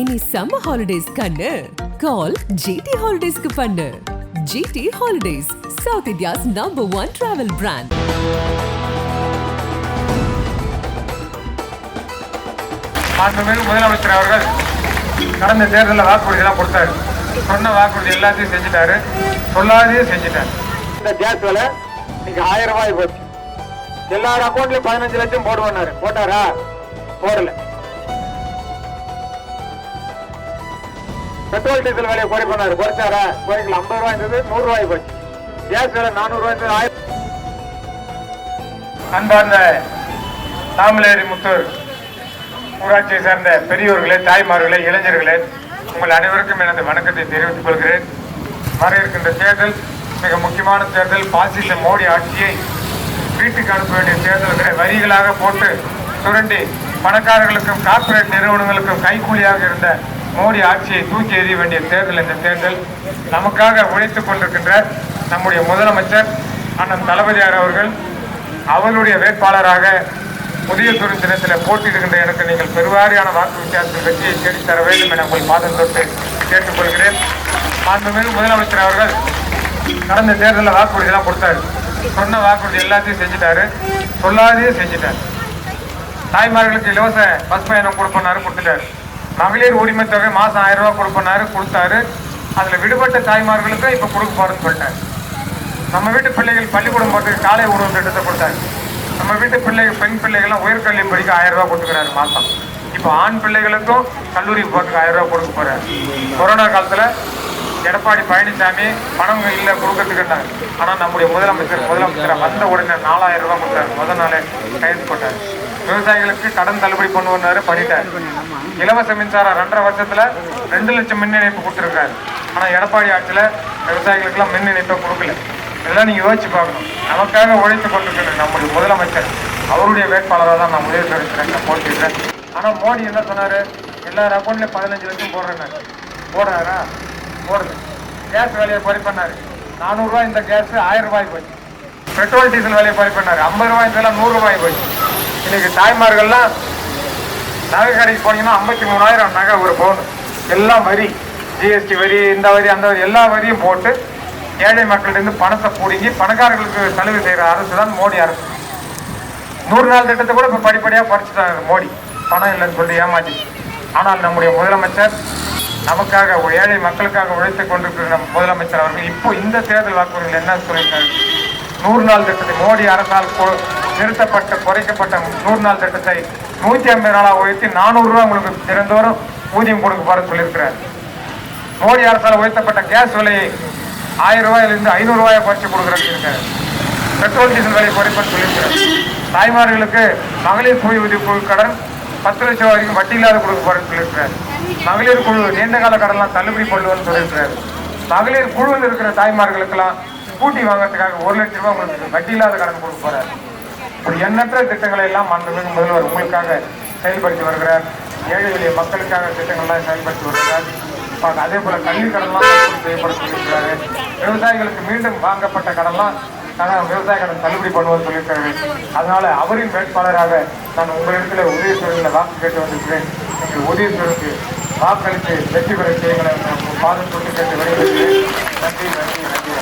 இனி summer holidays கண்ணு. கால் GT ஹாலிடேஸ்க்கு பண்ணு. GT holidays south India's number one travel brand மாண்புமிகு முதலமைச்சர் அவர்கள் கடந்த தேர்தலில் வாக்குறுதியெல்லாம் கொடுத்தாரு. சொன்ன வாக்குறுதி எல்லாத்தையும் செஞ்சுட்டாரு. சொல்லாதையும் செஞ்சுட்டாரு. இந்த கேஸ் விலை இன்னைக்கு ஆயிரம் ரூபாய் போச்சு. எல்லார் அக்கௌண்ட்லயும் பதினஞ்சு லட்சம் போடுவாரு போட்டாரா? போடல. பெட்ரோல் டீசல் விலையை குறை பண்ணாரு. குறைச்சாரா? குறைக்கல. ஐம்பது ரூபாய் இருந்தது நூறு ரூபாய் போச்சு. கேஸ் விலை நானூறு ரூபாய் இருந்தது ஆயிரம் அன்பார்ந்த தாமலேரி முத்து ஊராட்சியை சேர்ந்த பெரியோர்களே தாய்மார்களே இளைஞர்களே உங்கள் அனைவருக்கும் எனது வணக்கத்தை தெரிவித்துக் கொள்கிறேன். வர இருக்கின்ற தேர்தல் மிக முக்கியமான தேர்தல் பாசிச மோடி ஆட்சியை வீட்டுக்கு அனுப்ப வேண்டிய தேர்தல்களை வரிகளாக போட்டு சுரண்டி பணக்காரர்களுக்கும் கார்ப்பரேட் நிறுவனங்களுக்கும் கைக்கூலியாக இருந்த மோடி ஆட்சியை தூக்கி எறிய வேண்டிய தேர்தல் இந்த தேர்தல். நமக்காக உழைத்துக் கொண்டிருக்கின்ற நம்முடைய முதலமைச்சர் அண்ணன் தளபதியார் அவர்கள் அவருடைய வேட்பாளராக புதிய தினத்தில் போட்டியிடுகின்ற எனக்கு நீங்கள் பெருவாரியான வாக்கு வித்தியாசத்தில் வெற்றியை தேடித்தர வேண்டும் என உங்கள் பாதம் தொட்டு கேட்டுக்கொள்கிறேன். மாண்புமிகு முதலமைச்சர் அவர்கள் கடந்த தேர்தலில் வாக்குறுதியெல்லாம் கொடுத்தாரு. சொன்ன வாக்குறுதி எல்லாத்தையும் செஞ்சுட்டாரு. சொல்லாதையும் செஞ்சுட்டார். தாய்மார்களுக்கு இலவச பஸ் பயணம் கொடுப்பனாரு கொடுத்துட்டாரு. மகளிர் உரிமை தொகை மாதம் ஆயிரம் ரூபா கொடுப்பினாரு கொடுத்தாரு. அதில் விடுபட்ட தாய்மார்களுக்கு இப்போ கொடுக்க போகிறேன்னு சொல்லிட்டாரு. நம்ம வீட்டு பிள்ளைகள் பள்ளிக்கூடம் போகிறதுக்கு காலை உணவு திட்டத்தை கொடுத்தாரு. நம்ம வீட்டு பிள்ளைகள் பெண் பிள்ளைகள்லாம் உயர்கல்வி படிக்க ஆயிரம் ரூபா கொடுத்துக்கிறாரு மாதம் இப்போ ஆண் பிள்ளைகளுக்கும் கல்லூரி போகிறதுக்கு ஆயிரம் ரூபா கொடுக்க போறாரு. கொரோனா காலத்தில் எடப்பாடி பழனிசாமி பணம் இல்லை கொடுக்கறதுக்குன்னாரு ஆனால் நம்முடைய முதலமைச்சர் முதலமைச்சர் வந்த உடனே நாலாயிரம் ரூபா கொடுத்தாரு. முதல் நாளே கைது போட்டார். விவசாயிகளுக்கு கடன் தள்ளுபடி பண்ணுவாரு பண்ணிட்டார். இலவச மின்சாரம் ரெண்டரை வருஷத்துல ரெண்டு லட்சம் மின் இணைப்பு கொடுத்துருக்காரு. ஆனா எடப்பாடி ஆட்சியில விவசாயிகளுக்கெல்லாம் மின் இணைப்பை கொடுக்கல. இதெல்லாம் நீங்க யோசிச்சு பார்க்கணும். நமக்காக உழைத்து கொண்டிருக்கிற நம்முடைய முதலமைச்சர் அவருடைய வேட்பாளராக தான் நான் உதவி தெரிவிக்கிறேன் போட்டிடுறேன் ஆனா மோடி என்ன சொன்னாரு? எல்லார் அக்கௌண்ட்லயும் பதினஞ்சு லட்சம் போடுறேன் போடுறாரா? போடுது கேஸ் விலையை குறை பண்ணாரு. நானூறுரூவா இந்த கேஸ் ஆயிரம் ரூபாய் போச்சு. பெட்ரோல் டீசல் விலையை குறை பண்ணாரு. ஐம்பது ரூபாய் இதெல்லாம் நூறு ரூபாய் போச்சு. இன்னைக்கு தாய்மார்கள்லாம் நகை கடைக்கு போனீங்கன்னா ஐம்பத்தி மூணாயிரம் நகை ஒரு பவுன். எல்லாம் வரி ஜிஎஸ்டி வரி இந்த வரி அந்த வரி எல்லா வரியும் போட்டு ஏழை மக்கள்கிட்ட பணத்தை பிடுங்கி பணக்காரர்களுக்கு சலுகை செய்கிற அரசு தான் மோடி அரசு. நூறு நாள் திட்டத்தை கூட இப்போ படிப்படியாக குறைச்சிட்டாங்க மோடி. பணம் இல்லைன்னு சொல்லி ஏமாற்றி ஆனால் நம்முடைய முதலமைச்சர் நமக்காக ஏழை மக்களுக்காக உழைத்துக் கொண்டிருக்கிற நம் முதலமைச்சர் அவர்கள் இப்போ இந்த தேர்தல் வாக்குறுதிகள் என்ன சொல்லியிருக்காரு? நூறு நாள் திட்டத்தை மோடி அரசால் கொ- நிறுத்தப்பட்ட குறைக்கப்பட்ட நூறு நாள் திட்டத்தை நூற்றி ஐம்பது நாளாக உயர்த்தி நானூறு உங்களுக்கு தினந்தோறும் ஊதியம் கொடுக்க போற சொல்லியிருக்கிறார். மோடி அரசால் உயர்த்தப்பட்ட கேஸ் விலையை ஆயிரம் ரூபாயிலிருந்து ஐநூறு ரூபாயை குறைச்சி கொடுக்குறேன்னு பெட்ரோல் டீசல் விலை குறைப்பேன்னு சொல்லியிருக்கிறார். தாய்மார்களுக்கு மகளிர் குழு உதவி குழு கடன் பத்து லட்சம் வரைக்கும் வட்டி இல்லாத கொடுக்க போறேன்னு சொல்லியிருக்கிறார். மகளிர் குழு நீண்ட கால கடன்லாம் தள்ளுபடி பண்ணுவேன்னு சொல்லியிருக்கிறார். மகளிர் குழுவில் இருக்கிற தாய்மார்களுக்கெல்லாம் ஸ்கூட்டி வாங்குறதுக்காக ஒரு லட்சம் ரூபாய் உங்களுக்கு வட்டி இல்லாத கடன் கொடுக்க போறாரு. இப்படி எண்ணற்ற திட்டங்களை எல்லாம் மாண்புமிகு முதல்வர் உங்களுக்காக செயல்படுத்தி வருகிறார். ஏழை எளிய மக்களுக்காக திட்டங்கள்லாம் செயல்படுத்தி வருகிறார். அப்ப அதே போல கல்வி கடன்லாம் செயல்படுத்தி இருக்கிறாரு விவசாயிகளுக்கு மீண்டும் வாங்கப்பட்ட கடன்லாம் நான் விவசாய கடன் தள்ளுபடி பண்ணுவது சொல்லியிருக்காரு அதனால அவரின் வேட்பாளராக நான் உங்களிடத்தில் உதயசூரனில் வாக்கு கேட்டு வந்திருக்கிறேன். நீங்கள் உதயசூரனுக்கு வாக்களித்து வெற்றி பெற செய்யுங்களை பாதம் சொல்லி கேட்டு வருகிறேன் நன்றி நன்றி நன்றி.